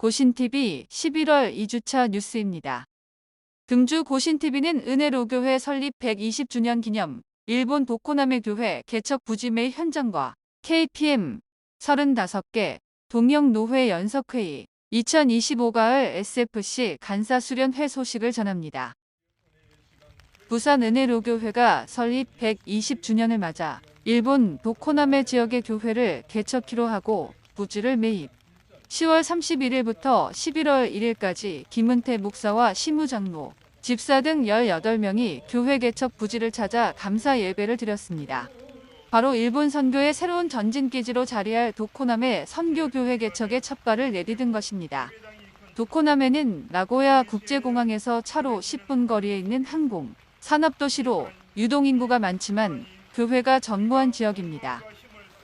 고신TV 11월 2주차 뉴스입니다. 금주 고신TV는 은혜로교회 설립 120주년 기념 일본 도코나메 교회 개척 부지매 현장과 KPM 35개 동영노회 연석회의 2025 가을 SFC 간사 수련회 소식을 전합니다. 부산 은혜로교회가 설립 120주년을 맞아 일본 도코나메 지역의 교회를 개척키로 하고 부지를 매입 10월 31일부터 11월 1일까지 김은태 목사와 시무장로, 집사 등 18명이 교회 개척 부지를 찾아 감사 예배를 드렸습니다. 바로 일본 선교의 새로운 전진기지로 자리할 도코남의 선교교회 개척의 첫발을 내디딘 것입니다. 도코남에는 나고야 국제공항에서 차로 10분 거리에 있는 항공, 산업도시로 유동인구가 많지만 교회가 전무한 지역입니다.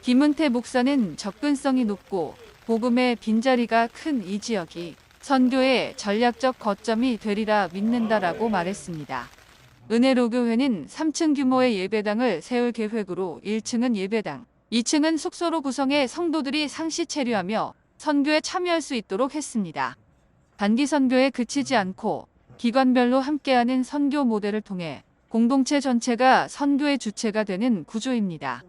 김은태 목사는 접근성이 높고 복음의 빈자리가 큰 이 지역이 선교의 전략적 거점이 되리라 믿는다라고 말했습니다. 은혜로 교회는 3층 규모의 예배당을 세울 계획으로 1층은 예배당, 2층은 숙소로 구성해 성도들이 상시 체류하며 선교에 참여할 수 있도록 했습니다. 단기 선교에 그치지 않고 기관별로 함께하는 선교 모델을 통해 공동체 전체가 선교의 주체가 되는 구조입니다.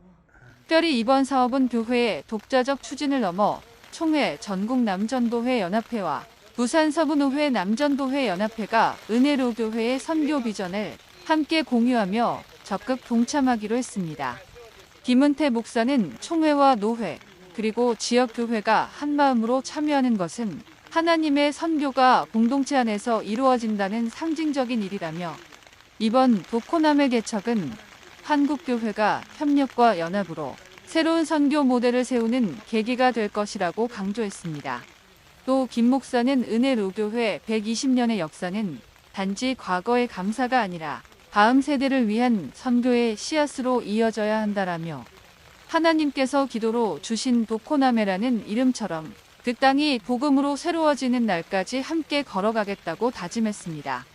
특별히 이번 사업은 교회의 독자적 추진을 넘어 총회 전국 남전도회 연합회와 부산 서부노회 남전도회 연합회가 은혜로 교회의 선교 비전을 함께 공유하며 적극 동참하기로 했습니다. 김은태 목사는 총회와 노회 그리고 지역 교회가 한 마음으로 참여하는 것은 하나님의 선교가 공동체 안에서 이루어진다는 상징적인 일이라며 이번 도코남의 개척은 한국교회가 협력과 연합으로 새로운 선교 모델을 세우는 계기가 될 것이라고 강조했습니다. 또 김 목사는 은혜로교회 120년의 역사는 단지 과거의 감사가 아니라 다음 세대를 위한 선교의 씨앗으로 이어져야 한다라며 하나님께서 기도로 주신 도코나메라는 이름처럼 그 땅이 복음으로 새로워지는 날까지 함께 걸어가겠다고 다짐했습니다.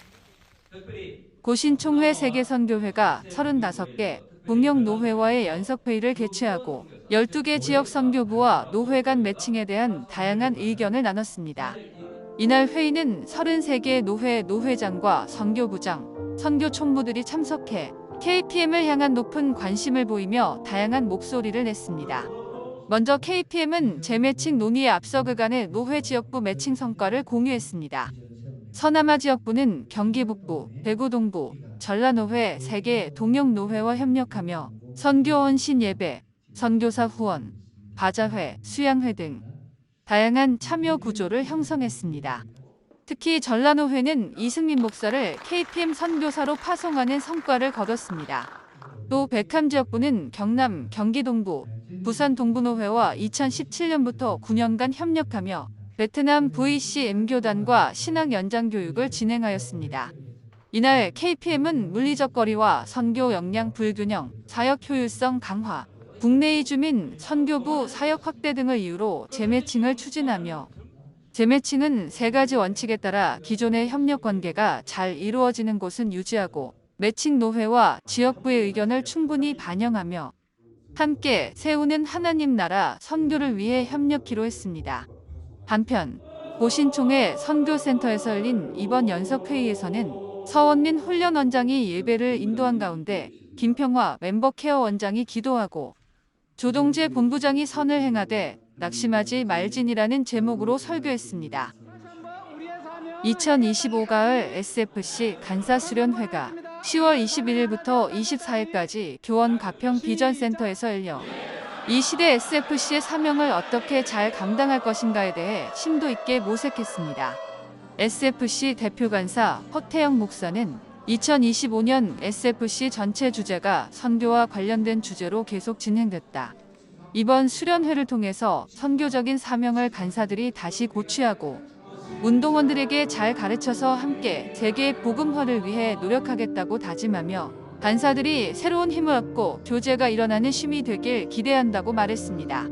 고신총회 세계선교회가 35개 북녘노회와의 연석회의를 개최하고 12개 지역 선교부와 노회 간 매칭에 대한 다양한 의견을 나눴습니다. 이날 회의는 33개 노회 노회장과 선교부장, 선교 총무들이 참석해 KPM을 향한 높은 관심을 보이며 다양한 목소리를 냈습니다. 먼저 KPM은 재매칭 논의에 앞서 그간의 노회 지역부 매칭 성과를 공유했습니다. 서남아 지역부는 경기 북부, 대구 동부, 전라노회, 세계 동역노회와 협력하며 선교원 신예배, 선교사 후원, 바자회, 수양회 등 다양한 참여 구조를 형성했습니다. 특히 전라노회는 이승민 목사를 KPM 선교사로 파송하는 성과를 거뒀습니다. 또 백함 지역부는 경남, 경기 동부, 부산 동부노회와 2017년부터 9년간 협력하며 베트남 VCM교단과 신앙 연장 교육을 진행하였습니다. 이날 KPM은 물리적 거리와 선교 역량 불균형, 사역 효율성 강화, 국내 이주민 선교부 사역 확대 등을 이유로 재매칭을 추진하며 재매칭은 세 가지 원칙에 따라 기존의 협력 관계가 잘 이루어지는 곳은 유지하고 매칭 노회와 지역부의 의견을 충분히 반영하며 함께 세우는 하나님 나라 선교를 위해 협력키로 했습니다. 한편 고신총회 선교센터에서 열린 이번 연석회의에서는 서원민 훈련원장이 예배를 인도한 가운데 김평화 멤버 케어 원장이 기도하고 조동재 본부장이 선을 행하되 낙심하지 말진이라는 제목으로 설교했습니다. 2025 가을 SFC 간사수련회가 10월 21일부터 24일까지 교원 가평 비전센터에서 열려 이 시대 SFC의 사명을 어떻게 잘 감당할 것인가에 대해 심도 있게 모색했습니다. SFC 대표 간사 허태영 목사는 2025년 SFC 전체 주제가 선교와 관련된 주제로 계속 진행됐다. 이번 수련회를 통해서 선교적인 사명을 간사들이 다시 고취하고 운동원들에게 잘 가르쳐서 함께 세계 복음화를 위해 노력하겠다고 다짐하며 간사들이 새로운 힘을 얻고 교제가 일어나는 쉼이 되길 기대한다고 말했습니다.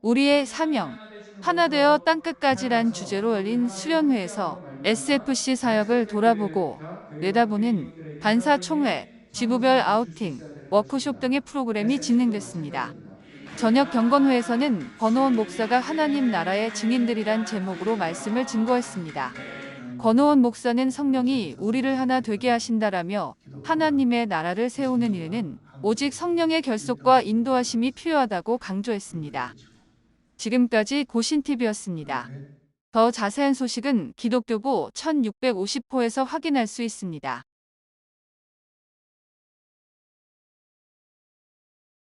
우리의 사명, 하나 되어 땅끝까지란 주제로 열린 수련회에서 SFC 사역을 돌아보고 내다보는 간사 총회, 지부별 아우팅, 워크숍 등의 프로그램이 진행됐습니다. 저녁 경건회에서는 권오원 목사가 하나님 나라의 증인들이란 제목으로 말씀을 증거했습니다. 권오원 목사는 성령이 우리를 하나 되게 하신다라며 하나님의 나라를 세우는 일에는 오직 성령의 결속과 인도하심이 필요하다고 강조했습니다. 지금까지 고신TV였습니다. 더 자세한 소식은 기독교보 1650호에서 확인할 수 있습니다.